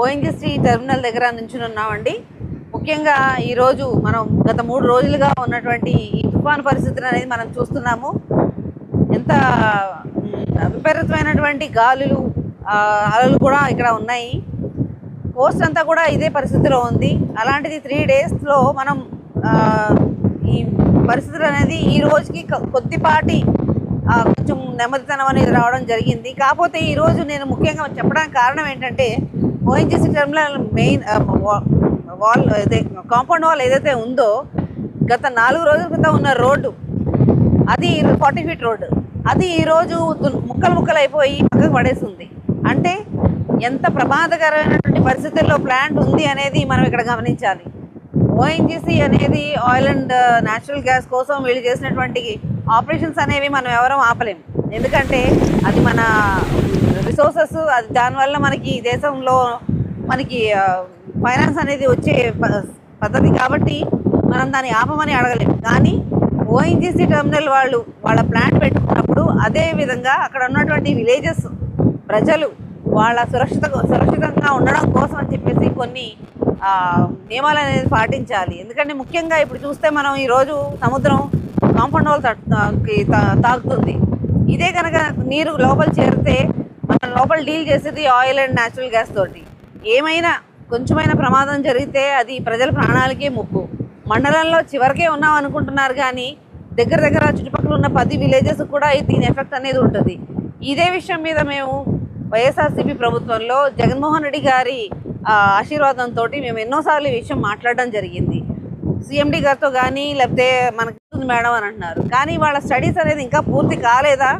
ONGC terminal దగ్గర నుంచుని ఉన్నామండి. ముఖ్యంగా ఈరోజు మనం గత మూడు రోజులుగా ఉన్నటువంటి ఈ తుఫాను పరిస్థితులు అనేది మనం చూస్తున్నాము. ఎంత విపరీతమైనటువంటి గాలులు అలలు కూడా ఇక్కడ ఉన్నాయి. కోస్ట్ అంతా కూడా ఇదే పరిస్థితిలో ఉంది. అలాంటిది త్రీ డేస్లో మనం ఈ పరిస్థితులు అనేది ఈ రోజుకి కొద్దిపాటి కొంచెం నెమ్మదితనం అనేది రావడం జరిగింది. కాకపోతే ఈరోజు నేను ముఖ్యంగా చెప్పడానికి కారణం ఏంటంటే ఓఎన్జీసీ టర్మినల్ మెయిన్ వాల్ అదే కాంపౌండ్ వాల్ ఏదైతే ఉందో గత నాలుగు రోజుల క్రితం ఉన్న రోడ్డు అది ఫార్టీ ఫీట్ రోడ్డు అది ఈరోజు ముక్కలు ముక్కలు అయిపోయి పక్కకు పడేస్తుంది అంటే ఎంత ప్రమాదకరమైనటువంటి పరిస్థితుల్లో ప్లాంట్ ఉంది అనేది మనం ఇక్కడ గమనించాలి. ఓఎన్జీసీ అనేది ఆయిల్ అండ్ న్యాచురల్ గ్యాస్ కోసం వీళ్ళు చేసినటువంటి ఆపరేషన్స్ అనేవి మనం ఎవరం ఆపలేం. ఎందుకంటే అది మన రిసోర్సెస్ అది దానివల్ల మనకి ఈ దేశంలో మనకి ఫైనాన్స్ అనేది వచ్చే ప- పద్ధతి కాబట్టి మనం దాన్ని ఆపమని అడగలేం. కానీ ఓఎన్జీసీ టెర్మినల్ వాళ్ళు వాళ్ళ ప్లాంట్ పెట్టుకున్నప్పుడు అదే విధంగా అక్కడ ఉన్నటువంటి విలేజెస్ ప్రజలు వాళ్ళ సురక్షిత సురక్షితంగా ఉండడం కోసం అని చెప్పేసి కొన్ని నియమాలు అనేది పాటించాలి. ఎందుకంటే ముఖ్యంగా ఇప్పుడు చూస్తే మనం ఈరోజు సముద్రం కాంపౌండ్ వాళ్ళు తాగుతుంది తా- తాకుతుంది. ఇదే కనుక నీరు లోపల చేరితే మనం లోపల డీల్ చేసేది ఆయిల్ అండ్ న్యాచురల్ గ్యాస్ తోటి. ఏమైనా కొంచెమైనా ప్రమాదం జరిగితే అది ప్రజల ప్రాణాలకే ముప్పు. మండలంలో చివరికే ఉన్నాం అనుకుంటున్నారు కానీ దగ్గర దగ్గర చుట్టుపక్కల ఉన్న పది విలేజెస్ కూడా దీని ఎఫెక్ట్ అనేది ఉంటుంది. ఇదే విషయం మీద మేము వైఎస్ఆర్సీపీ ప్రభుత్వంలో జగన్మోహన్ రెడ్డి గారి ఆశీర్వాదంతో మేము ఎన్నోసార్లు ఈ విషయం మాట్లాడడం జరిగింది. సిఎండి గారితో కానీ లేకపోతే మనకు ఉంది మేడం అని అంటున్నారు. కానీ వాళ్ళ స్టడీస్ అనేది ఇంకా పూర్తి కాలేదా?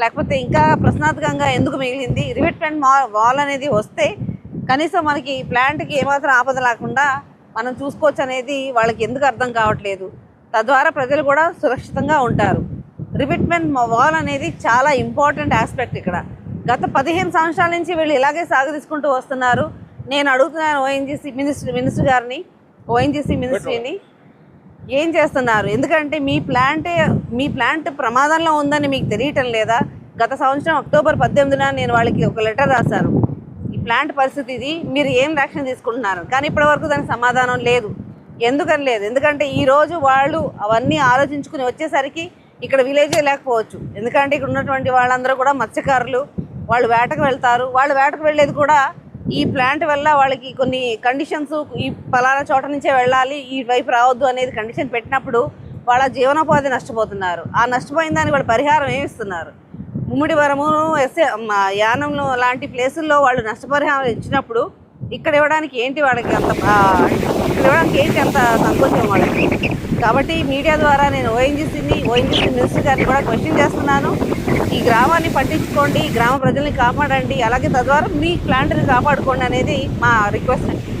లేకపోతే ఇంకా ప్రశ్నార్థకంగా ఎందుకు మిగిలింది? రివిట్మెంట్ వాల్ అనేది వస్తే కనీసం మనకి ప్లాంట్కి ఏమాత్రం ఆపద లేకుండా మనం చూసుకోవచ్చు అనేది వాళ్ళకి ఎందుకు అర్థం కావట్లేదు. తద్వారా ప్రజలు కూడా సురక్షితంగా ఉంటారు. రివిట్మెంట్ వాల్ అనేది చాలా ఇంపార్టెంట్ ఆస్పెక్ట్ ఇక్కడ. గత పదిహేను సంవత్సరాల నుంచి వీళ్ళు ఇలాగే సాగదీసుకుంటూ వస్తున్నారు. నేను అడుగుతున్నాను ఓఎన్జీసీ మినిస్టర్ మినిస్టర్ గారిని ఓఎన్జీసీ మినిస్ట్రీని. ఏం చేస్తున్నారు? ఎందుకంటే మీ ప్లాంటే మీ ప్లాంట్ ప్రమాదంలో ఉందని మీకు తెలియటం లేదా? గత సంవత్సరం అక్టోబర్ పద్దెనిమిదిన నేను వాళ్ళకి ఒక లెటర్ రాశాను. ఈ ప్లాంట్ పరిస్థితి ఇది మీరు ఏం యాక్షన్ తీసుకుంటున్నారు? కానీ ఇప్పటివరకు దానికి సమాధానం లేదు. ఎందుకని లేదు? ఎందుకంటే ఈరోజు వాళ్ళు అవన్నీ ఆలోచించుకుని వచ్చేసరికి ఇక్కడ విలేజే లేకపోవచ్చు. ఎందుకంటే ఇక్కడ ఉన్నటువంటి వాళ్ళందరూ కూడా మత్స్యకారులు. వాళ్ళు వేటకు వెళ్తారు. వాళ్ళు వేటకు వెళ్ళేది కూడా ఈ ప్లాంట్ వల్ల వాళ్ళకి కొన్ని కండిషన్స్ ఈ ఫలానా చోట నుంచే వెళ్ళాలి ఈ వైపు రావద్దు అనేది కండిషన్ పెట్టినప్పుడు వాళ్ళ జీవనోపాధి నష్టపోతున్నారు. ఆ నష్టపోయిన దానికి వాళ్ళు పరిహారం ఏమిస్తున్నారు ముమ్మిడి వరము ఎస్ఏ యానంలో లాంటి ప్లేసుల్లో వాళ్ళు నష్టపరిహారం ఇచ్చినప్పుడు ఇక్కడ ఇవ్వడానికి ఏంటి వాళ్ళకి అంత ఇక్కడ ఇవ్వడానికి ఏంటి అంత సంకోచం వాళ్ళకి? కాబట్టి మీడియా ద్వారా నేను ఓఎన్జీసీని ఓఎన్జీసీ మినిస్టర్ గారిని కూడా క్వశ్చన్ చేస్తున్నాను. ఈ గ్రామాన్ని పట్టించుకోండి గ్రామ ప్రజల్ని కాపాడండి అలాగే తద్వారా మీ ప్లాంట్ని కాపాడుకోండి అనేది మా రిక్వెస్ట్ అండి.